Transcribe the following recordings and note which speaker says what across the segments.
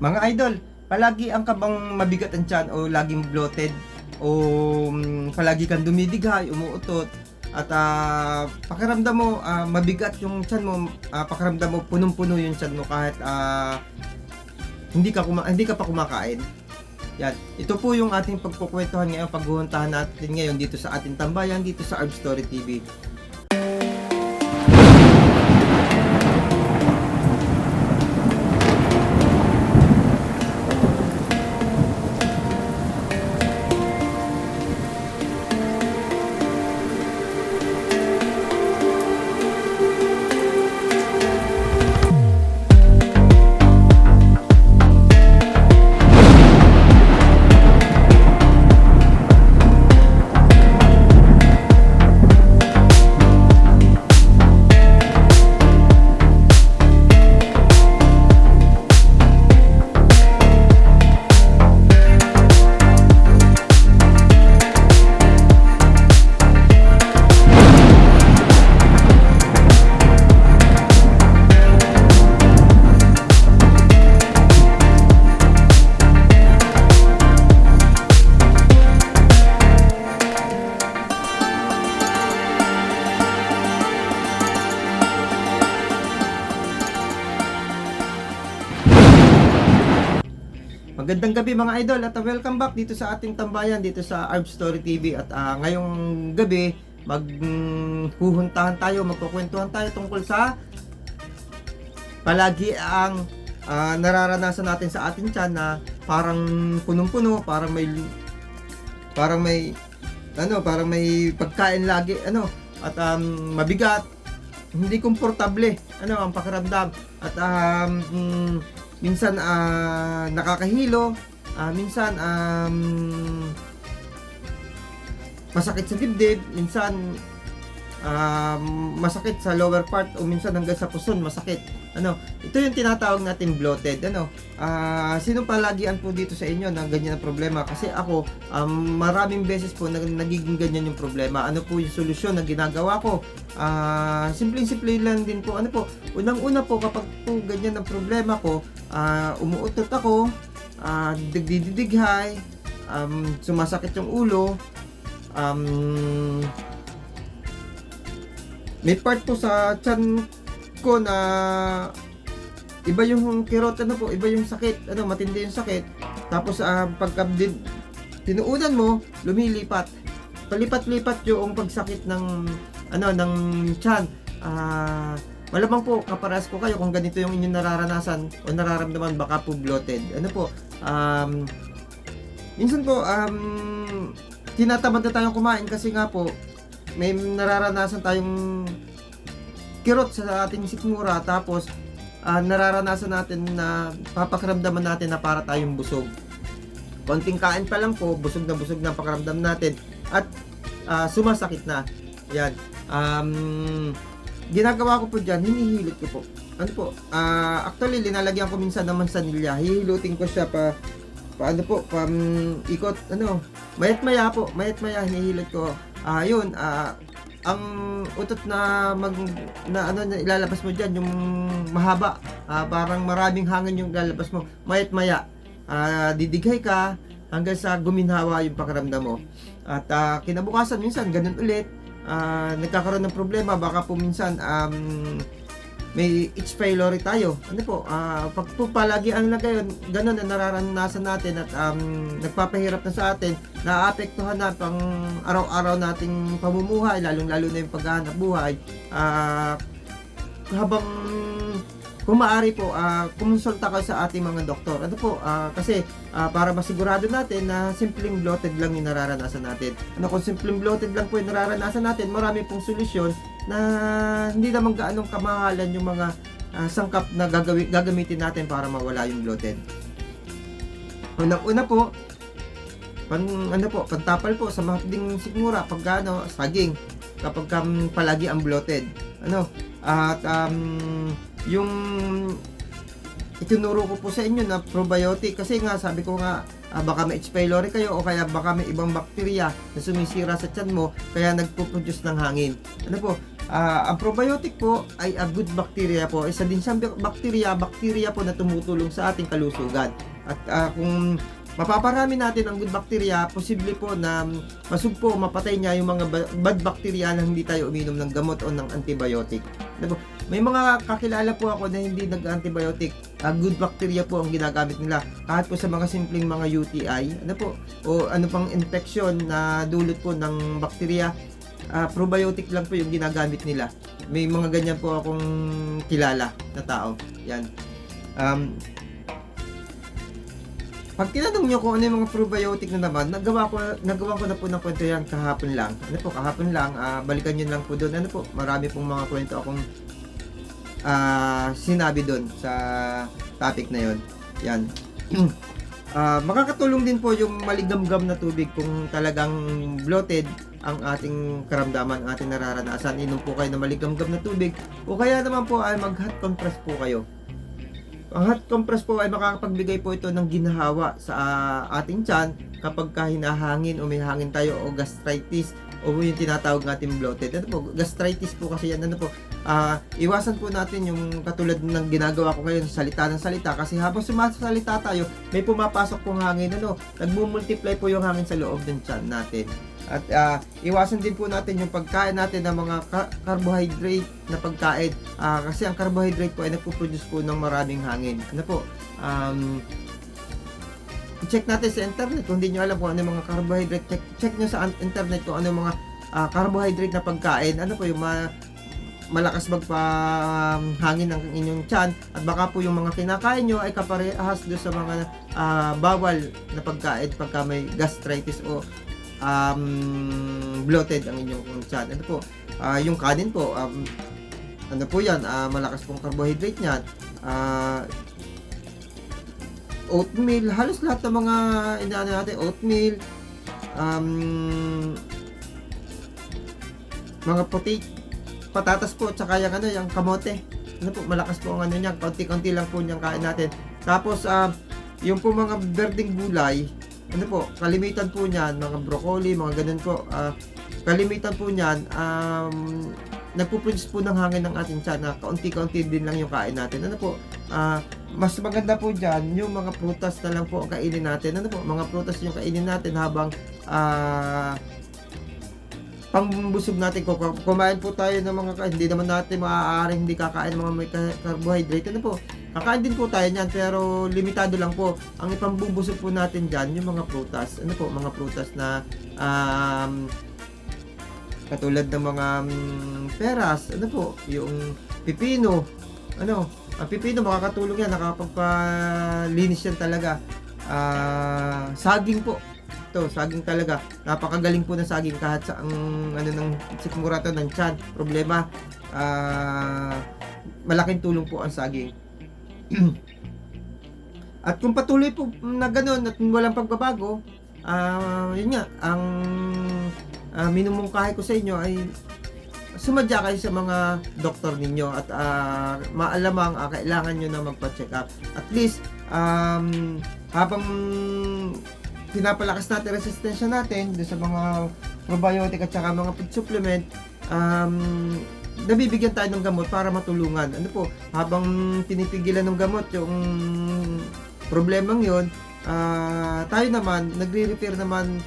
Speaker 1: Mga idol, palagi ang kabang mabigat ang tiyan o laging bloated o mm, palagi kang dumidighay, umuutot at ah, pakiramdam mo ah, mabigat yung tiyan mo, ah, pakiramdam mo punong-puno yung tiyan mo kahit ah, hindi ka kuma- hindi ka pa kumakain. Yan. Ito po yung ating pagkukwentuhan ngayon, paghuhuntahan natin ngayon dito sa ating tambayan, dito sa Arb Story TV. Magandang gabi mga idol at uh, welcome back dito sa ating tambayan dito sa Arb Story TV at ah, ngayong gabi maghuhuntahan tayo, magkukwentuhan tayo tungkol sa palagi ang ah, nararanasan natin sa ating tiyan na parang punong-puno, parang may parang may ano, parang may pagkain lagi ano at um, mabigat, hindi komportable ano ang pakiramdam. At um, mm, minsan ah, nakakahilo, ah, minsan um, masakit sa dibdib, minsan um, masakit sa lower part o minsan hanggang sa puson masakit. Ano, ito yung tinatawag natin bloated. Ano, ah sino palagian po dito sa inyo ng ganyan na problema? Kasi ako, um, maraming beses po nag nagiging ganyan yung problema. Ano po yung solusyon na ginagawa ko? Ah, simple-simple lang din po. Ano po, unang-una po kapag po ganyan ang problema ko, ah, umuutot ako, ah, digdidighay, um, sumasakit yung ulo, um, may part po sa chan ko na iba yung kirot ano po, iba yung sakit, ano matindi yung sakit. Tapos ah, pagka tinuunan mo, lumilipat. Palipat-lipat yung pagsakit ng ano ng chan. Ah, malamang po kaparas ko kayo kung ganito yung inyong nararanasan o nararamdaman baka po bloated. Ano po? Um, minsan po um, tinatamad na tayong kumain kasi nga po may nararanasan tayong kirot sa ating sikmura tapos ah, nararanasan natin na papakiramdaman natin na para tayong busog. Konting kain pa lang po, busog na busog na pakiramdam natin at ah, sumasakit na. Yan. Um, ginagawa ko po dyan, hinihilot ko po. Ano po? ah, actually, linalagyan ko minsan ng mansanilya. Hihilutin ko siya pa paano po, pam ikot, ano, mayat maya po, mayat maya, hinihilot ko. Ah, yun, ah, ang utot na mag na ano na ilalabas mo diyan yung mahaba ah, parang maraming hangin yung ilalabas mo. Mayat maya ah, didighay ka hanggang sa guminhawa yung pakiramdam mo. At ah, kinabukasan minsan ganun ulit. Ah, nagkakaroon ng problema baka po minsan um, may H. pylori tayo. Ano po, ah, pag po palagi ang nagayon, ganun na nararanasan natin at um, nagpapahirap na sa atin, naapektuhan na pang araw-araw nating pamumuhay, lalong-lalo na yung paghahanap buhay. Ah, habang kung maaari po, ah, kumonsulta kayo sa ating mga doktor. Ano po, ah, kasi ah, para masigurado natin na simpleng bloated lang yung nararanasan natin. Ano kung simpleng bloated lang po yung nararanasan natin, marami pong solusyon na hindi naman gaanong kamahalan yung mga ah, sangkap na gagawi, gagamitin natin para mawala yung bloated. Unang-una po, pan ano po, pantapal po sa mahapding sigmura pag ano, saging kapag um, palagi ang bloated. Ano? At um, yung itinuro ko po sa inyo na probiotic kasi nga sabi ko nga ah, baka may H. pylori kayo o kaya baka may ibang bakterya na sumisira sa tiyan mo kaya nagpo-produce ng hangin. Ano po? Ah, ang probiotic po ay a good bacteria po. Isa din siyang bacteria, bacteria po na tumutulong sa ating kalusugan. At ah, kung mapaparami natin ang good bacteria, posible po na masugpo, mapatay niya yung mga ba- bad bacteria na hindi tayo uminom ng gamot o ng antibiotic. May mga kakilala po ako na hindi nag-antibiotic. Ah, good bacteria po ang ginagamit nila. Kahit po sa mga simpleng mga UTI, ano po, o ano pang infection na dulot po ng bacteria, ah, probiotic lang po yung ginagamit nila. May mga ganyan po akong kilala na tao. Yan. Um, pag tinanong nyo kung ano yung mga probiotic na naman, nagawa ko, nagawa ko na po ng kwento yan kahapon lang. Ano po, kahapon lang, ah, balikan nyo lang po doon. Ano po, marami pong mga kwento akong ah, sinabi doon sa topic na yon. Yan. Ah, makakatulong din po yung maligamgam na tubig kung talagang bloated ang ating karamdaman, ang ating nararanasan. Inom po kayo ng maligamgam na tubig o kaya naman po ay mag hot compress po kayo. Ang hot compress po ay makakapagbigay po ito ng ginhawa sa ah, ating tiyan kapag ka hinahangin o may tayo o gastritis o yung tinatawag natin bloated. Ano po, gastritis po kasi yan. Ano po, ah, iwasan po natin yung katulad ng ginagawa ko ngayon, salita ng salita. Kasi habang sumasalita tayo, may pumapasok pong hangin. Ano, nagmumultiply po yung hangin sa loob ng tiyan natin. At ah, iwasan din po natin yung pagkain natin ng mga ka- carbohydrate na pagkain. Ah, kasi ang carbohydrate po ay nagpo-produce po ng maraming hangin. Ano po, um, check natin sa internet kung hindi nyo alam kung ano yung mga carbohydrate check, check nyo sa internet kung ano yung mga ah, carbohydrate na pagkain ano po yung ma- malakas magpa um, hangin ng inyong tiyan at baka po yung mga kinakain nyo ay kaparehas do sa mga ah, bawal na pagkain pagka may gastritis o um, bloated ang inyong tiyan ano po ah, yung kanin po um, ano po yan ah, malakas pong carbohydrate niyan ah, oatmeal, halos lahat ng mga inaano natin, oatmeal, um, mga puti, patatas po, tsaka yung ano, yung kamote. Ano po, malakas po ang ano niya, konti-konti lang po niyang kain natin. Tapos, ah, yung po mga berdeng gulay, ano po, kalimitan po niyan, mga broccoli, mga ganun po, ah, kalimitan po niyan, um, nagpo-produce po ng hangin ng ating tiyan na kaunti-kaunti din lang yung kain natin. Ano po, ah, mas maganda po dyan, yung mga prutas na lang po ang kainin natin. Ano po, mga prutas yung kainin natin habang ah pangbusog natin kung kumain po tayo ng mga hindi naman natin maaaring hindi kakain ng mga may carbohydrate ano po? Kakain din po tayo niyan pero limitado lang po. Ang ipambubusog po natin diyan yung mga prutas. Ano po mga prutas na um, katulad ng mga mm, peras ano po? Yung pipino ano? Ang pipino makakatulong yan nakakapagpalinis yan talaga. Ah, saging po to saging talaga. Napakagaling po ng saging kahit sa ang ano ng sikmurata ng tiyan problema ah, malaking tulong po ang saging. At kung patuloy po na ganun at walang pagbabago ah yun nga ang uh, minumungkahi ko sa inyo ay sumadya kayo sa mga doktor ninyo at ah, maalamang ah, kailangan nyo na magpa-check up. At least, um, habang pinapalakas natin resistensya natin dun sa mga probiotic at saka mga food supplement, um, nabibigyan tayo ng gamot para matulungan. Ano po, habang pinipigilan ng gamot yung problemang yon ah, tayo naman, nagre-repair naman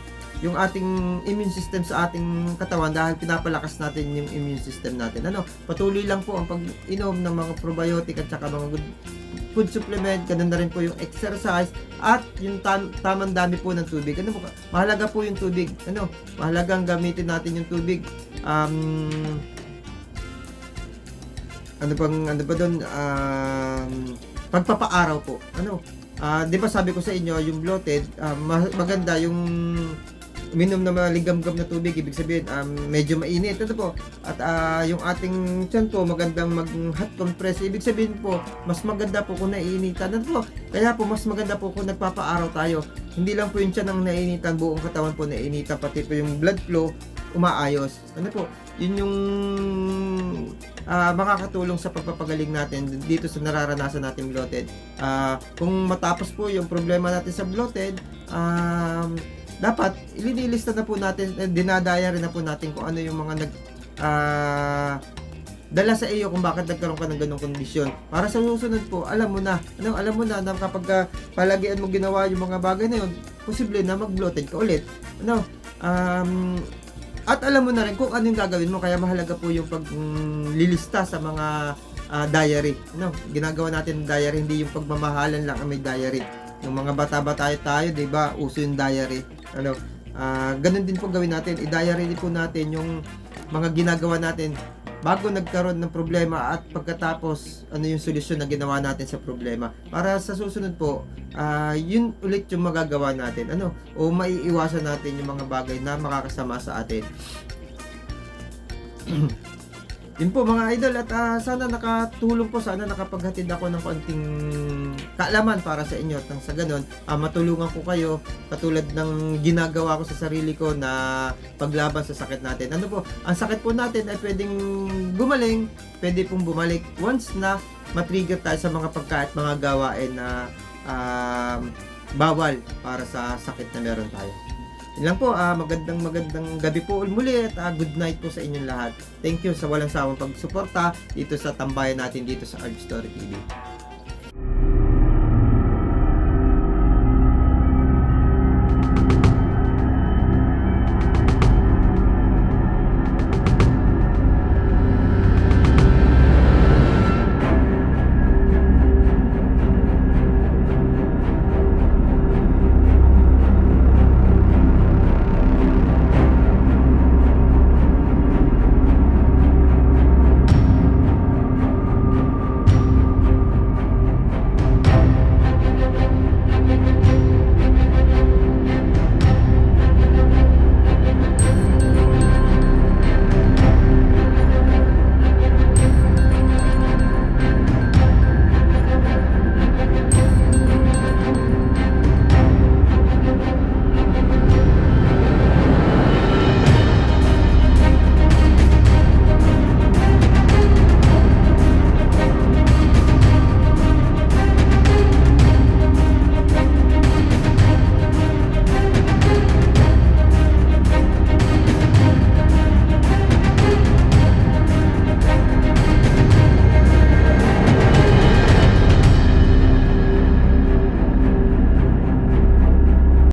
Speaker 1: yung ating immune system sa ating katawan dahil pinapalakas natin yung immune system natin. Ano, patuloy lang po ang pag-inom ng mga probiotic at saka mga good food supplement, ganun na rin po yung exercise at yung tam- tamang dami po ng tubig. Ano po, mahalaga po yung tubig. Ano, mahalagang gamitin natin yung tubig. Um, ano bang ano ba doon um, pagpapaaraw po. Ano? Ah, 'di ba sabi ko sa inyo yung bloated, ma- maganda yung uminom na maligamgam na tubig, ibig sabihin um, medyo mainit. Ito po. At ah, yung ating tiyan po, magandang mag hot compress. Ibig sabihin po, mas maganda po kung naiinitan. Ano po? Kaya po, mas maganda po kung nagpapaaraw tayo. Hindi lang po yung tiyan ang naiinitan, buong katawan po naiinitan, pati po yung blood flow umaayos. Ano po? Yun yung ah, makakatulong sa pagpapagaling natin dito sa nararanasan nating bloated. Ah, kung matapos po yung problema natin sa bloated, um, dapat ilinilista na po natin, eh, dinadaya rin na po natin kung ano yung mga nag ah, dala sa iyo kung bakit nagkaroon ka ng ganong kondisyon. Para sa susunod po, alam mo na, ano, alam mo na na kapag ah, palagian mo ginawa yung mga bagay na yun, posible na mag-bloated ka ulit. Ano, um, at alam mo na rin kung ano yung gagawin mo, kaya mahalaga po yung paglilista sa mga ah, diary. Ano, ginagawa natin diary, hindi yung pagmamahalan lang ang may diary. Yung mga bata-bata tayo, 'di ba? Uso yung diary. Ano, ah ganun din po gawin natin. I-diary po natin yung mga ginagawa natin bago nagkaroon ng problema at pagkatapos ano yung solusyon na ginawa natin sa problema. Para sa susunod po, ah yun ulit yung magagawa natin. Ano? O maiiwasan natin yung mga bagay na makakasama sa atin. Yun po mga idol at ah, sana nakatulong po, sana nakapaghatid ako ng konting kaalaman para sa inyo at sa ganun, ah, matulungan ko kayo katulad ng ginagawa ko sa sarili ko na paglaban sa sakit natin. Ano po, ang sakit po natin ay pwedeng gumaling, pwede pong bumalik once na matrigger tayo sa mga pagka at mga gawain na um, bawal para sa sakit na meron tayo. Yun lang po, ah, magandang magandang gabi po muli at ah, good night po sa inyong lahat. Thank you sa walang sawang pagsuporta dito sa tambayan natin dito sa Arb Story TV.